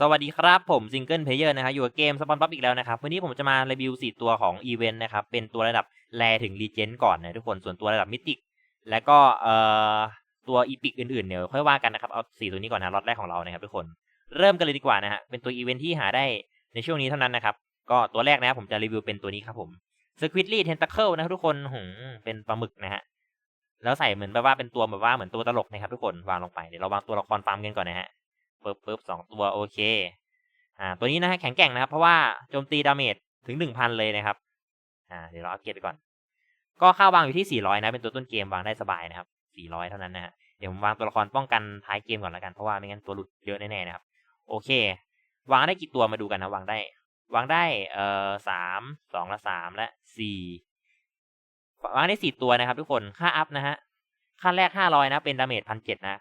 สวัสดีครับ ผมซิงเกิลเพลเยอร์นะครับอยู่กับเกมสปอนป๊อปอีกแล้วนะครับ วันนี้ผมจะมารีวิว 4 ตัวของอีเวนต์นะครับ เป็นตัวระดับแรถึงรีเจนก่อนนะทุกคนส่วนตัวระดับมิติก แล้วก็เอ่อตัวอีพิกอื่นๆ เนี่ยค่อยว่ากันนะครับ เอา 4 ตัวนี้ก่อนนะล็อตแรกของเรานะครับทุกคนเริ่มกันเลยดีกว่านะฮะเป็นตัวอีเวนต์ที่หาได้ในช่วงนี้เท่านั้นนะครับ ก็ตัวแรกนะครับผมจะรีวิวเป็นตัวนี้ครับผม Squidly Tentacle นะครับทุกคนหืมเป็นปลาหมึกนะฮะแล้วใส่เหมือนแบบว่าเป็นตัวแบบว่าเหมือนตัวตลกนะครับทุกคนวางลงไปเดี๋ยวเราวางตัวละครฟาร์มกันก่อนนะฮะ ปึ๊บปึ๊บสองตัวโอเคอ่าตัวนี้นะฮะแข็งแกร่งนะครับ เพราะว่าโจมตีดาเมจถึงหนึ่งพันเลยนะครับอ่าเดี๋ยวเราอัปเกรดไปก่อน ก็ค่าวางอยู่ที่สี่ร้อยนะ เป็นตัวต้นเกมวางได้สบายนะครับสี่ร้อยเท่านั้นนะฮะเดี๋ยวผมวางตัวละครป้องกันท้ายเกมก่อนแล้วกันเพราะว่าไม่งั้นตัวหลุดเยอะแน่ๆนะครับ โอเค วางได้กี่ตัวมาดูกันนะวางได้ วางได้เอ่อสามสองและสามและสี่วางได้สี่ตัวนะครับ ทุกคนค่าอัพนะฮะขั้นแรกห้าร้อยนะเป็นดาเมจพันเจ็ดนะ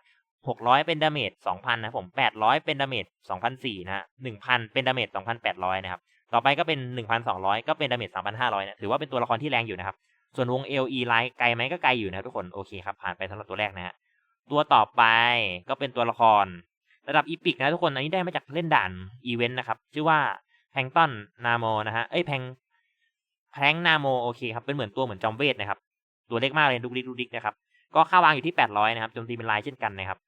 หกร้อยเป็นดาเมจสองพันนะผมแปดร้อยเป็นดาเมจสองพันสี่นะหนึ่งพันเป็นดาเมจสองพันแปดร้อยนะครับ ต่อไปก็เป็นหนึ่งพันสองร้อยก็เป็นดาเมจสามพันห้าร้อยนะ ถือว่าเป็นตัวละครที่แรงอยู่นะครับ ส่วนวง LE ไลท์ไกลไหมก็ไกลอยู่นะทุกคน โอเคครับ ผ่านไปสำหรับตัวแรกนะฮะ ตัวต่อไปก็เป็นตัวละคร ระดับอีพิกนะทุกคน อันนี้ได้มาจากเล่นด่านอีเวนต์นะครับ ชื่อว่าแพงตันนาโมนะฮะ เอ้ยแพงแพงนาโมโอเคครับ เป็นเหมือนตัวเหมือนจอมเวทนะครับ ตัวเล็กมากเลยดุกดิกดุกดิกนะครับ ก็ค่าวางอยู่ที่แปดร้อยนะครับ โจมตีเป็นลายเช่นกันนะครับ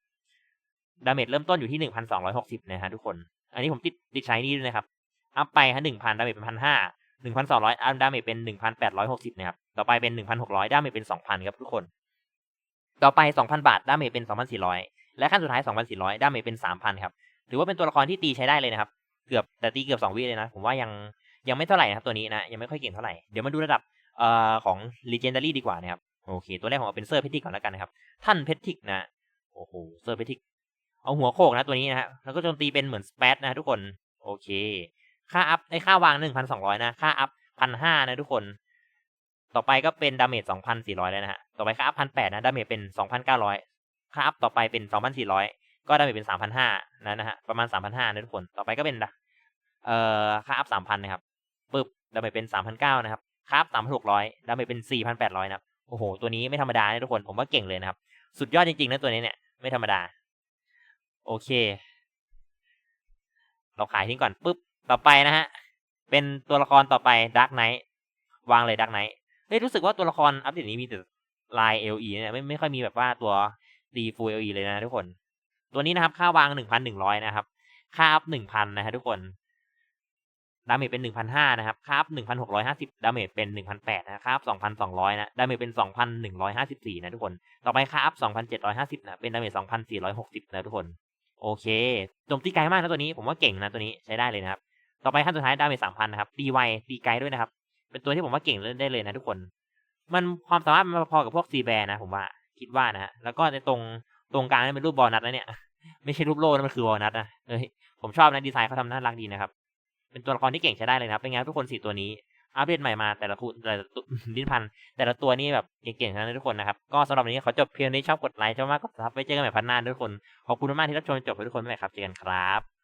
ดาเมจเริ่มต้นอยู่ที่หนึ่งพันสองร้อยหกสิบนะฮะทุกคน อันนี้ผมติดติดใช้นี่ด้วยนะครับ อัพไปฮะหนึ่งพันดาเมจเป็นพันห้าหนึ่งพันสองร้อยอัพดาเมจเป็นหนึ่งพันแปดร้อยหกสิบนะครับ ต่อไปเป็นหนึ่งพันหกร้อยดาเมจเป็นสองพันครับทุกคน ต่อไปสองพันบาทดาเมจเป็นสองพันสี่ร้อยและขั้นสุดท้ายสองพันสี่ร้อยดาเมจเป็นสามพันครับ ถือว่าเป็นตัวละครที่ตีใช้ได้เลยนะครับ เกือบแต่ตีเกือบสองวิเลยนะ ผมว่ายังยังไม่เท่าไหร่นะครับตัวนี้นะ ยังไม่ค่อยเก่งเท่าไหร่ เดี๋ยวมาดูระดับเอ่อของ Legendary ดีกว่านะครับ โอเค ตัวแรกผมเอาเป็นเซอร์เพทิกก่อนแล้วกันนะครับ ท่านเพทิกนะ โอ้โห เซอร์เพทิก เอาหัวโขกนะตัวนี้นะฮะแล้วก็โจมตีเป็นเหมือนสเปซนะทุกคนโอเค ค่าอัพไอ้ค่าวางหนึ่งพันสองร้อยนะ ค่าอัพพันห้านะทุกคน ต่อไปก็เป็นดาเมจสองพันสี่ร้อยแล้วนะฮะ ต่อไปค่าอัพพันแปดนะ ดาเมจเป็นสองพันเก้าร้อยค่าอัพต่อไปเป็นสองพันสี่ร้อยก็ดาเมจเป็นสามพันห้านะนะฮะ ประมาณสามพันห้านะทุกคน ต่อไปก็เป็นเอ่อค่าอัพสามพันนะครับปึ๊บ ดาเมจเป็นสามพันเก้านะครับ ค่าอัพสามพันหกร้อยดาเมจเป็นสี่พันแปดร้อยนะครับ โอ้โห ตัวนี้ไม่ธรรมดานะทุกคน ผมว่าเก่งเลยนะครับ สุดยอดจริงๆนะตัวนี้เนี่ย ไม่ธรรมดา โอเค เราขายทิ้งก่อนปุ๊บ ต่อไปนะฮะ เป็นตัวละครต่อไปดาร์กไนท์วางเลยดาร์กไนท์เฮ้ยรู้สึกว่าตัวละครอัปเดตนี้มีแต่ลาย LE เนี่ยไม่ไม่ค่อยมีแบบว่าตัวตีฟูล LE เลยนะทุกคน ตัวนี้นะครับ ค่าวางหนึ่งพันหนึ่งร้อยนะครับ ค่าอัพหนึ่งพันนะฮะทุกคน ดาเมจเป็นหนึ่งพันห้านะครับค่าอัพหนึ่งพันหกร้อยห้าสิบดาเมจเป็นหนึ่งพันแปดนะค่าอัพสองพันสองร้อยนะดาเมจเป็นสองพันหนึ่งร้อยห้าสิบสี่นะทุกคน ต่อไปค่าอัพสองพันเจ็ดร้อยห้าสิบนะเป็นดาเมจสองพันสี่ร้อยหกสิบนะทุกคน โอเคโจมตีไกลมากนะตัวนี้ ผมว่าเก่งนะตัวนี้ใช้ได้เลยนะครับ ต่อไปขั้นสุดท้ายดาเมจสามพันนะครับ ตีไวตีไกลด้วยนะครับ เป็นตัวที่ผมว่าเก่งเล่นได้เลยนะทุกคน มันความสามารถมันพอกับพวกซีแบร์นะ ผมว่าคิดว่านะฮะ แล้วก็ในตรงตรงกลางนี่เป็นรูปบอลนัดนะเนี่ย ไม่ใช่รูปโล่นะมันคือบอลนัดนะเอ้ยผมชอบนะดีไซน์เขาทำน่ารักดีนะครับ เป็นตัวละครที่เก่งใช้ได้เลยนะเป็นไงทุกคนสี่ตัวนี้ อัปเดตใหม่มาแต่ละคู่แต่ละตัวลิ้นพันแต่ละตัวนี่แบบเก่งๆทั้งนั้นเลยทุกคนนะครับ ก็สำหรับวันนี้ขอจบเพียงนี้ชอบกดไลค์ชอบมากกดซับไว้เจอกันใหม่พันหน้าด้วยทุกคน ขอบคุณมากๆที่รับชมจนจบให้ทุกคนไปครับเจอกันครับ